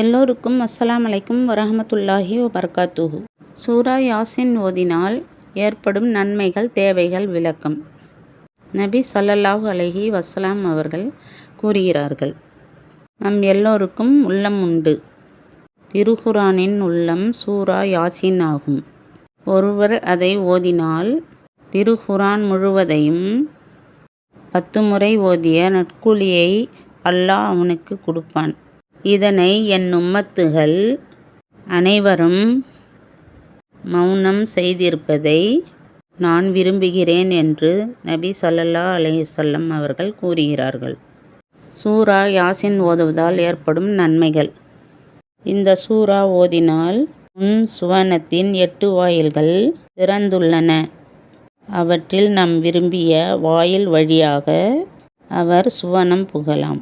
எல்லோருக்கும் அஸ்ஸலாம் அலைக்கும் வரஹமத்துல்லாஹி வபர்காத்துஹு. சூரா யாசின் ஓதினால் ஏற்படும் நன்மைகள் தேவைகள் விளக்கம். நபி சல்லல்லாஹு அலைஹி வசலாம் அவர்கள் கூறுகிறார்கள் நம் எல்லோருக்கும் உள்ளம் உண்டு. திருகுரானின் உள்ளம் சூரா யாசின் ஆகும். ஒருவர் அதை ஓதினால் திருகுரான் முழுவதையும் பத்து முறை ஓதிய நற்கூலியை அல்லாஹ் அவனுக்கு கொடுப்பான். இதனை என் உம்மத்துகள் அனைவரும் மௌனம் செய்திருப்பதை நான் விரும்புகிறேன் என்று நபி சொல்லல்லா அலைஹி அவர்கள் கூறுகிறார்கள். சூரா யாசின் ஓதுவதால் ஏற்படும் நன்மைகள். இந்த சூரா ஓதினால் உன் சுவனத்தின் எட்டு வாயில்கள் திறந்துள்ளன. அவற்றில் நம் விரும்பிய வாயில் வழியாக அவர் சுவனம் புகலாம்.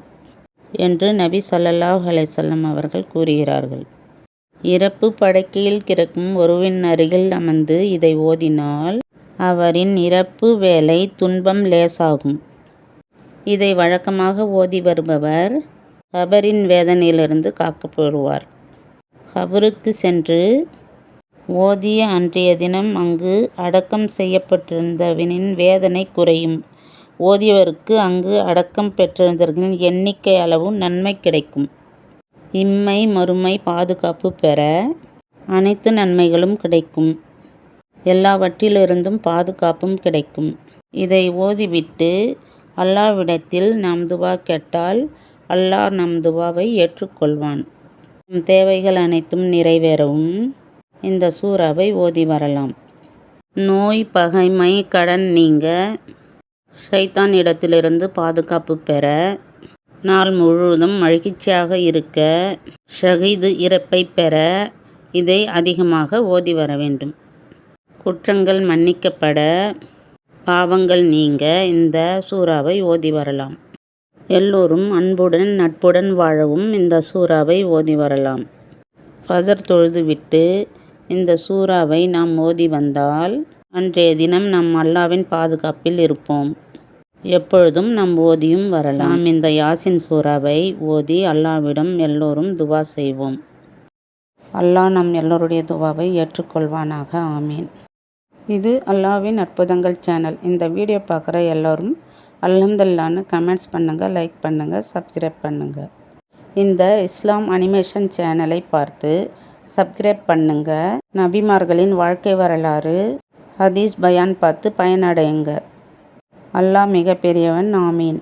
என்று நபி ஸல்லல்லாஹு அலைசல்லம் அவர்கள் கூறுகிறார்கள். இறப்பு படுக்கையில் கிடக்கும் ஒருவின் அருகில் அமர்ந்து இதை ஓதினால் அவரின் இறப்பு வேலை துன்பம் லேசாகும். இதை வழக்கமாக ஓதி வருபவர் கபரின் வேதனையிலிருந்து காக்கப்படுவார். கபருக்கு சென்று ஓதிய அன்றைய தினம் அங்கு அடக்கம் செய்யப்பட்டிருந்தவனின் வேதனை குறையும். ஓதியவருக்கு அங்கு அடக்கம் பெற்றிருந்தவர்களின் எண்ணிக்கை அளவும் நன்மை கிடைக்கும். இம்மை மறுமை பாதுகாப்பு பெற அனைத்து நன்மைகளும் கிடைக்கும். எல்லாவற்றிலிருந்தும் பாதுகாப்பும் கிடைக்கும். இதை ஓதிவிட்டு அல்லாவிடத்தில் நாம் துவா கேட்டால் அல்லாஹ் நம் துவாவை ஏற்றுக்கொள்வான். நம் தேவைகள் அனைத்தும் நிறைவேறவும் இந்த சூறாவை ஓதி வரலாம். நோய் பகைமை கடன் நீங்க ஷைத்தான் இடத்திலிருந்து பாதுகாப்பு பெற நாள் முழுவதும் மகிழ்ச்சியாக இருக்க ஷஹீது இறப்பை பெற இதை அதிகமாக ஓதி வர வேண்டும். குற்றங்கள் மன்னிக்கப்பட பாவங்கள் நீங்க இந்த சூறாவை ஓதி வரலாம். எல்லோரும் அன்புடன் நட்புடன் வாழவும் இந்த சூறாவை ஓதி வரலாம். ஃபஜர் தொழுதுவிட்டு இந்த சூறாவை நாம் ஓதி வந்தால் அன்றைய தினம் நம் அல்லாவின் பாதுகாப்பில் இருப்போம். எப்பொழுதும் நாம் ஓதியும் வரலாம். இந்த யாசின் சூறாவை ஓதி அல்லாவிடம் எல்லோரும் துவா செய்வோம். அல்லாஹ் நம் எல்லோருடைய துவாவை ஏற்றுக்கொள்வானாக. ஆமீன். இது அல்லாவின் அற்புதங்கள் சேனல். இந்த வீடியோ பார்க்குற எல்லோரும் அல்ஹம்துல்லான்னு கமெண்ட்ஸ் பண்ணுங்கள் லைக் பண்ணுங்கள் சப்ஸ்கிரைப் பண்ணுங்கள் இந்த இஸ்லாம் அனிமேஷன் சேனலை பார்த்து சப்ஸ்கிரைப் பண்ணுங்கள் நபிமார்களின் வாழ்க்கை வரலாறு ஹதீஸ் பயான் பார்த்து பயனடையுங்க. அல்லாஹ் மிகப்பெரியவன். ஆமீன்.